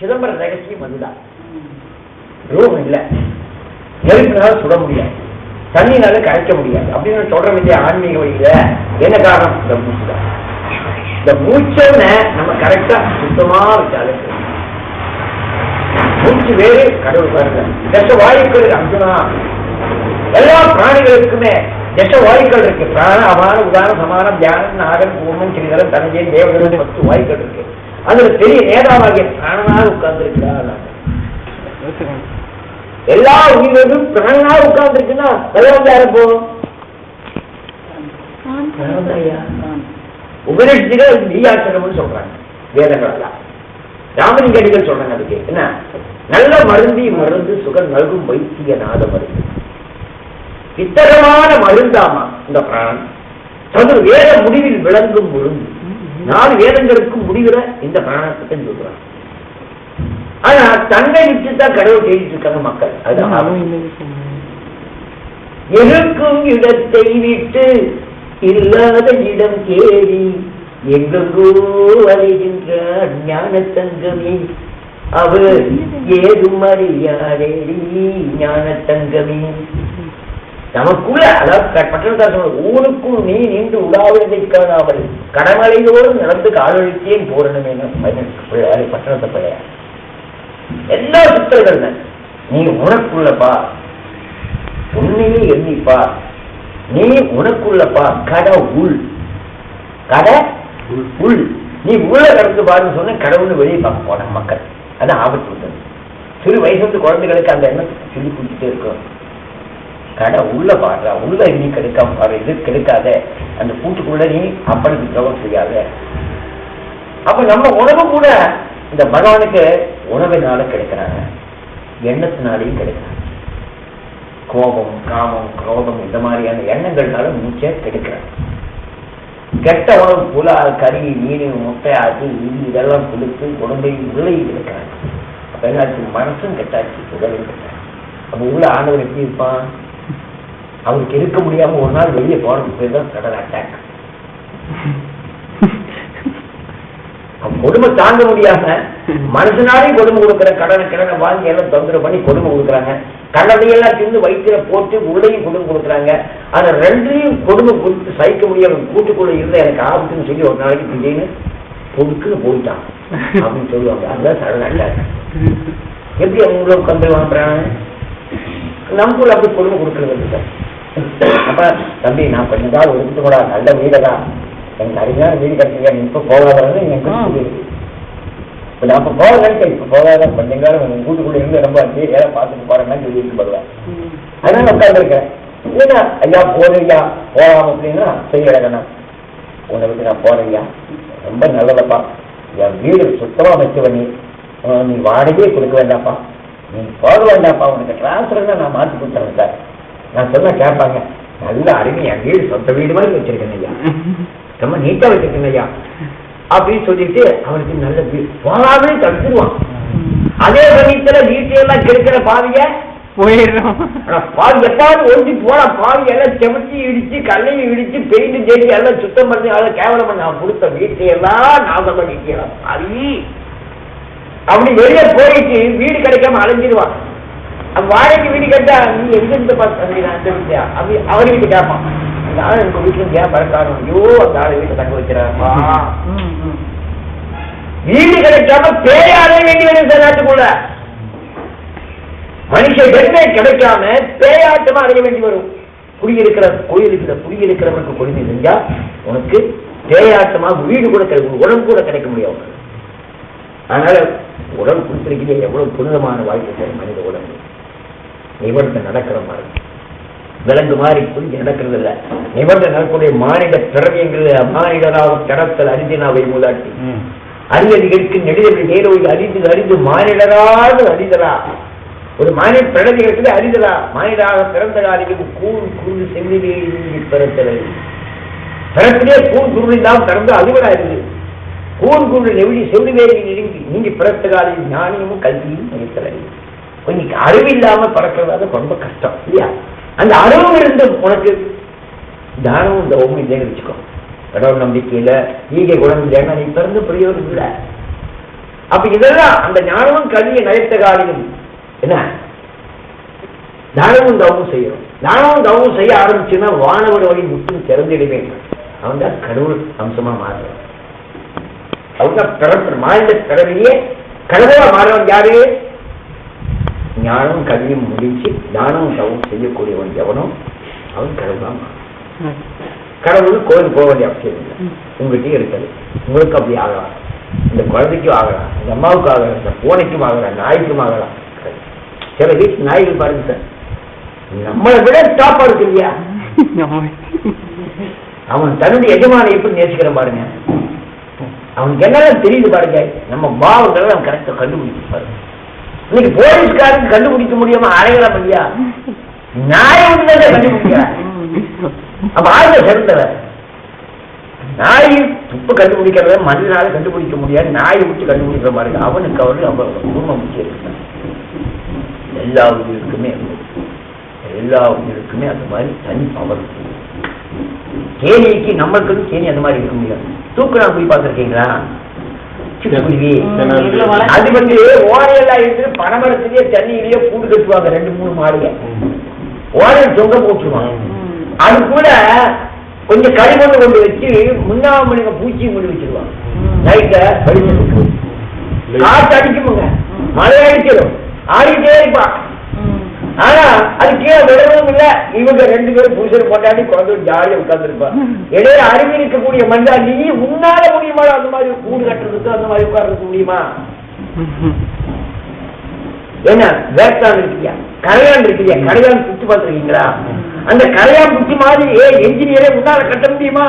சிதம்பர ரகசியம் அதுதான். ரூம் இல்ல. நெருப்பினால சுட முடியாது. தண்ணினால கரைக்க முடியாது. அப்படின்னு சொல்ற வேண்டிய ஆன்மீக வழியில. என்ன காரணம்? இந்த மூச்சு தான் இந்த மூச்சனை நம்ம கரெக்டா சுத்தமா வச்சாலே மூச்சு வேறு கடவுள் பாருங்க. தச வாயுக்கள் அர்ஜுனா. எல்லா பிராணிகளுக்குமே தச வாயுக்கள் இருக்கு. பிராண அபான உதான சமானம் தியானம் நாகன் பூர்ணம் சிறிதரம் தனஞ்சேன் தேவதன் பத்து வாயுக்கள் இருக்கு. அதுல பெரிய நேதாவாகிய பிராணனாக உட்கார்ந்து இருக்கிறார் எல்லா உயிர்களும் பிராணனா உட்கார்ந்து இருக்குன்னா வெள்ளம் யார போகும் உபனிஷத்துகள் நீயாசனம்னு சொல்றாங்க வேதங்கள் எல்லாம் சொல்றாங்க அதுக்கு. என்ன? நல்ல மருந்தி மருந்து சுகம் நல்கும் வைத்திய நாத மருந்து இத்தகமான மருந்தாமா இந்த பிராணன்? சதுர் வேத முடிவில் விளங்கும் மருந்து. நாலு வேதங்களுக்கு முடிவுற இந்த பிராணத்தை சொல்றாங்க ஆனா தன்னை விட்டுதான் கடவுள் தேடிட்டு இருக்காங்க மக்கள். ஆபத்து. இருக்கும் இடத்தை விட்டு இல்லாத இடம் தேடி எங்கெங்கோ அலைகின்ற ஞான தங்கமே அவர் ஏதும் அறியாதேடி ஞான தங்கமே நமக்குள்ள அதாவது பட்டணத்தார் ஊருக்குள் நீ நின்று உலாவியதை காணாமல் கடமலையோடு நடந்து காலழித்தேன் பூரணமே பட்டணத்தை பிள்ளையா எல்லா சித்தர்கள். நீ உனக்குள்ளப்பா உன்னையே எண்ணிப்பா. நீ உனக்குள்ளப்பா கடை உள். கடை உள். நீ உள்ள கடந்து பாருன்னு சொன்ன கடவுள் வெளியே பார்க்க போனாங்க மக்கள். அதான் ஆபத்து வந்தது. சிறு வயசு வந்து குழந்தைகளுக்கு அந்த எண்ணம் சொல்லி கொடுத்துட்டே இருக்கும். கடை உள்ள பாடுறா உள்ள நீ கெடுக்காம பாரு இது கெடுக்காத. அந்த கூட்டுக்குள்ள நீ அப்பனுக்கு துரோகம் செய்யாத. அப்ப நம்ம உணவு கூட இந்த பகவானுக்கு உணவினால கிடைக்கிறாங்க. எண்ணத்தினாலையும் கிடைக்கிறாங்க. கோபம் காமம் குரோதம் இந்த மாதிரியான எண்ணங்கள்னால மூச்சை கெடுக்கிறாங்க. கெட்ட உணவு புலா கறி மீன் முட்டை அது இது இதெல்லாம் கொடுத்து உடம்பை உள்ளே கெடுக்கிறாங்க. அப்ப என்னாச்சு? மனசும் கெட்டாச்சு உடலும் கெட்டாச்சு. அப்ப உள்ள ஆண்டவர் எப்படி இருப்பான்? அவருக்கு இருக்க முடியாம ஒரு நாள் வெளியே போறது பேர் தான் அட்டாக் கொடுமை தாங்க முடியாம மனுஷனாலே கொடுமை கொடுக்குற கடனை கடனை வாங்கி எல்லாம் தொந்தரவு பண்ணி கொடுமை கொடுக்குறாங்க. கடனையெல்லாம் தின்னு வயிற்றுல போட்டு உள்ளையும் கொடுமை கொடுக்குறாங்க. அதை ரெண்டையும் கொடுமை கொடுத்து சகிக்க முடியாம கூட்டுக்குள்ள இருந்த எனக்கு ஆபத்துன்னு சொல்லி ஒரு நாளைக்கு திடீர்னு பொதுக்குன்னு போயிட்டான். அப்படின்னு சொல்லுவாங்க. அதுதான் சடன் அட்டாக் எப்படி அவங்களும் கம்பெனி வாங்குறாங்க நமக்குள்ள அப்படி கொடுமை கொடுக்கறது இல்லை. அப்ப தம்பி நான் கொஞ்ச நாள் ஒதுக்கிட்டு கூட நல்ல வீடதா எனக்கு அருமையான வீடு கிடைச்சிங்க நீ இப்ப போகாதவங்க எனக்கு இப்ப நான் இப்ப போக நினைச்சேன் இப்ப போகாத கொஞ்ச நேரம் உங்க வீட்டுக்குள்ள இருந்து ரொம்ப வேலை பார்த்துட்டு போறேன்னு சொல்லிட்டு போடுவேன் அதனால உட்காந்துருக்கேன் இல்லைன்னா ஐயா போதையா போகலாம் அப்படின்னா செய்ய இடங்கண்ணா உன்னை விட்டு நான் போறேன்யா. ரொம்ப நல்லதப்பா. என் வீடு சுத்தமா வச்சு நீ. உனக்கு நீ வாடகையே கொடுக்க வேண்டாப்பா. நீ போக வேண்டாப்பா. உனக்கு டிரான்ஸ்ஃபர்னா நான் மாற்றி கொடுத்துறேன் சார். நான் சொன்னா கேட்பாங்க. நல்ல அருமை என் வீடு சொந்த வீடு மாதிரி வச்சிருக்கேன் ஐயா. ரொம்ப நீட்டா வச்சிருக்கேன் ஐயா. அப்படின்னு சொல்லிட்டு அவனுக்கு நல்ல போகாமே தடுத்துருவான். அதே சமயத்துல வீட்டையெல்லாம் கெடுக்கிற பாவிய போயிடுறோம் பாவி எப்பாவது ஒழிஞ்சு போனா பாவி எல்லாம் செமச்சி இடிச்சு கல்லையும் இடிச்சு பெயிண்ட் எல்லாம் சுத்தம் பண்ணி அதை கேவலம் நான் கொடுத்த வீட்டையெல்லாம் நாசம் பண்ணிக்கலாம் பாவி. அப்படி வெளியே போயிட்டு வீடு கிடைக்காம அலைஞ்சிருவான் வாடகைக்கு வீடு கேட்டா நீ எங்க இருந்து பார்த்து நான் அப்படி அவர் வீட்டு கேட்பான் அந்த ஆள் எனக்கு வீட்டுல ஏன் பறக்காரும் ஐயோ அந்த ஆள் வீட்டை தங்க வைக்கிறாப்பா வீடு கிடைக்காம பேயாலே வேண்டி வரும் சார் நாட்டுக்குள்ள. மனுஷ ஜென்மே கிடைக்காம பேயாட்டமா அடைய வேண்டி வரும். குடியிருக்கிற குடியிருக்கிற குடியிருக்கிறவனுக்கு கொடுமை செஞ்சா உனக்கு பேயாட்டமா வீடு கூட கிடைக்கும் உடம்பு கூட கிடைக்க முடியாது. அதனால உடம்பு கொடுத்திருக்கிறீங்க எவ்வளவு புனிதமான வாழ்க்கை மனித உடம்பு. நிபந்தனை நடக்கிற மாதிரி. விலங்கு மாதிரி புரிஞ்சு நடக்கிறது இல்ல நிபந்தனை நடக்கக்கூடிய மானிட பிறவிங்கிறது மானிடராக கடத்தல் அறிந்தினாவை மூலாட்டி அறிவதிகளுக்கு நெடுதல் நேரோய் அறிந்து அறிந்து மானிடராக அறிதலா ஒரு பிறவி இருக்குது அறிதலா மானிடாக பிறந்த காலிக்கு கூழ் குருள் செல்லிலே பிறத்தலை. பிறப்பிலே கூழ் குருள் தான் பிறந்து அதுவரா இருக்குது கூழ் குருள் நெவிழி நெருங்கி நீங்க பிறத்த காலில் ஞானியமும் கல்வியும் நினைத்தலை. இன்னைக்கு அறிவு இல்லாம பறக்கிறது ரொம்ப கஷ்டம் இல்லையா? அந்த அறிவு இருந்து உனக்கு தானமும் இந்த ஓம் இல்லைன்னு வச்சுக்கோ. கடவுள் நம்பிக்கையில ஈகை குணம் இல்லைன்னா நீ பிறந்து பெரியவர் இல்லை. அப்ப இதெல்லாம் அந்த ஞானமும் கல்வியை நயத்த காலிலும் என்ன? தானமும் தவமும் செய்யணும். தானமும் தவமும் செய்ய ஆரம்பிச்சுன்னா வானவர் வழி முற்றும் திறந்திடுவேன் அவன் தான் கடவுள் அம்சமா மாறுறான். அவங்க பிறப்பு மாநில பிறவையே கடவுளா மாறவன் யாரு? ஞானம் கல்வியும் முடிச்சு தானமும் தவமும் செய்யக்கூடியவன் எவனும் அவன் கடவுளா கடவுள் கோயில் போக வேண்டிய அவசியம் இல்லை. உங்ககிட்டயும் இருக்காது உங்களுக்கு அப்படி ஆகலாம். இந்த குழந்தைக்கும் ஆகலாம். இந்த அம்மாவுக்கும் ஆகலாம். இந்த பூனைக்கும் ஆகலாம். நாய்க்கும் ஆகலாம். சில வீட்டு நாய்கள் பாருங்க சார். நம்மளை விட டாப்பா இருக்கு இல்லையா? அவன் தன்னுடைய எஜமானை எப்படி நேசிக்கிறான் பாருங்க. அவனுக்கு என்னெல்லாம் தெரியுது பாருங்க. நம்ம பாவங்களை அவன் கரெக்டா கண்டுபிடிச்சு பாருங்க இன்னைக்கு போலீஸ்காரன் கண்டுபிடிக்க முடியாம அலையலாம் இல்லையா? நாய் வந்து கண்டுபிடிக்கிறான் அப்ப ஆயுத சிறந்தவர். நாய் துப்பு கண்டுபிடிக்கிறத மனிதனால கண்டுபிடிக்க முடியாது. நாயை விட்டு கண்டுபிடிக்கிற மாதிரி அவனுக்கு அவரு அவன் குடும்பம் முக்கியம் எல்லா உயிருக்குமே எல்லா உயிருக்குமே அந்த மாதிரி தனி பவர் தேனிக்கு நம்மளுக்கு தேனி அந்த மாதிரி இருக்க முடியாது. தூக்குனா போய் பார்த்துருக்கீங்களா அது வந்து ஓரையெல்லாம் எடுத்து பனைமரத்திலேயே தண்ணியிலேயே கூடு கட்டுவாங்க ரெண்டு மூணு மாடுங்க ஓரையில் தொங்க போட்டுருவாங்க. அது கூட கொஞ்சம் களிமண்ணு கொண்டு வச்சு முன்னாமணிங்க பூச்சி கொண்டு வச்சிருவாங்க. நைட்ட போய் காற்று அடிக்குமுங்க. மழை அடிச்சிடும். ஆடிட்டே இருப்பான் ஆனா அது கீழே விடவும் இல்ல. இவங்க ரெண்டு பேரும் புருஷர் கொண்டாடி குழந்தை ஜாலியா உட்கார்ந்துருப்பா. இடையே அறிவு இருக்கக்கூடிய மனிதா நீ உன்னால முடியுமா அந்த மாதிரி கூடு கட்டுறதுக்கு அந்த மாதிரி உட்கார்றதுக்கு முடியுமா? என்ன வேஸ்டான் இருக்கியா? கரையான் இருக்கியா? கரையான் சுத்தி பார்த்துருக்கீங்களா? அந்த கரையான் புத்தி மாதிரி ஏ என்ஜினியரே உன்னால கட்ட முடியுமா?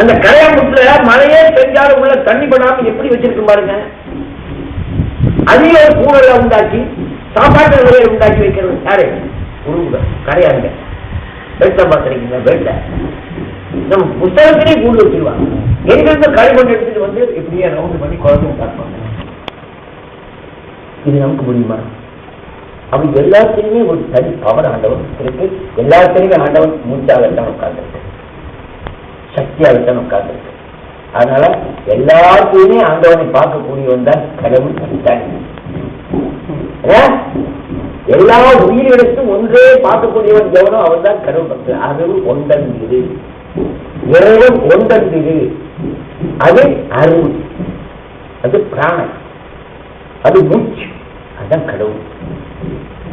அந்த கரையான் புத்துல மழையே பெஞ்சாலும் உள்ள தண்ணி பண்ணாம எப்படி வச்சிருக்கு பாருங்க. அதையும் ஒரு உண்டாக்கி சாப்பாட்டு வகையை உண்டாக்கி வைக்கிறது. யாரு? உருவுக கரையாருங்க வேட்டை பார்த்துருக்கீங்களா வேட்டை. நம்ம புத்தகத்திலே கூடு வச்சிருவாங்க. எங்கிருந்து களிமண் எடுத்துட்டு வந்து இப்படியே ரவுண்ட் பண்ணி குழந்தை பார்ப்பாங்க இது நமக்கு முடியுமா அப்படி எல்லாத்துலேயுமே ஒரு தனி பவர் ஆண்டவன் இருக்கு. எல்லாத்திலுமே ஆண்டவன் மூச்சாகத்தான் உட்கார்ந்துருக்கு. சக்தியாகத்தான் உட்கார்ந்துருக்கு. அதனால எல்லாத்தையுமே ஆண்டவனை பார்க்கக்கூடியவன் தான் கடவுள் தனித்தான் ஏன்? எல்லா உயிரிடத்தும் ஒன்றே பார்க்கக்கூடியவன் எவனோ அவன் தான் கடவுள் பக்தன். அது ஒன்றன் இது இறைவன் ஒன்றன் அது அருள். அது பிராணன். அது மூச்சு. அதுதான் கடவுள்.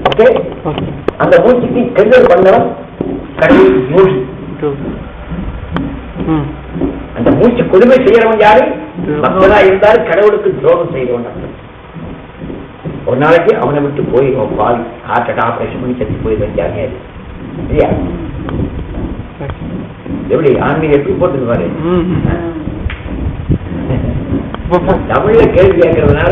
ஓகே? அந்த மூச்சுக்கு கெண்டல் பண்ணவன் கடவுள் யோகி. அந்த மூச்சு கொடுமை செய்யறவன் யாரு? மக்களா இருந்தாரு கடவுளுக்கு துரோகம் செய்யறவன். ஒரு நாளைக்கு அவனை விட்டு போய் பால் ஹார்ட் அட்டாக் ஆபரேஷன் பண்ணி செத்து போய் வந்தாங்க இல்லையா? எப்படி? ஆன்மீக எப்படி போட்டுருவாரு தமிழ்ல கேள்வி கேட்கறதுனால